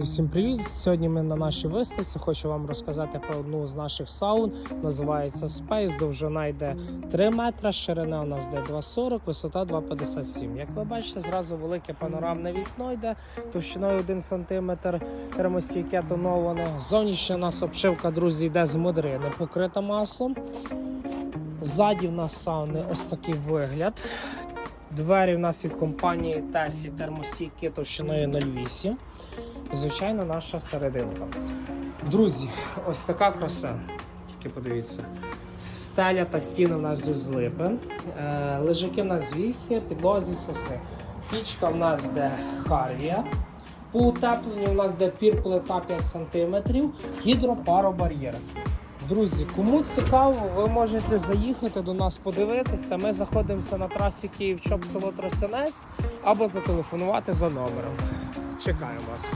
Всім привіт! Сьогодні ми на нашій виставці. Хочу вам розказати про одну з наших саун. Називається Space. Довжина йде 3 метри, ширина у нас йде 2,40, висота 2,57. Як ви бачите, зразу велике панорамне вікно йде товщиною 1 см, термостійке тоноване. Зовнішня у нас обшивка, друзі, йде з модрини, покрита маслом. Ззаді в нас сауни ось такий вигляд. Двері в нас від компанії Тесі термостійкі товщиною 0,8. І, звичайно, наша серединка. Друзі, ось така краса. Тільки подивіться. Стеля та стіни у нас йдуть з липи. Е, лежаки в нас віхи, підлозі сосни. Пічка в нас де Харвія. По утепленню у нас де пірплита 5 см, гідропаробар'єр. Друзі, кому цікаво, ви можете заїхати до нас подивитися. Ми знаходимося на трасі Київ-Чоп, село Тросянець або зателефонувати за номером. Чекаємо вас.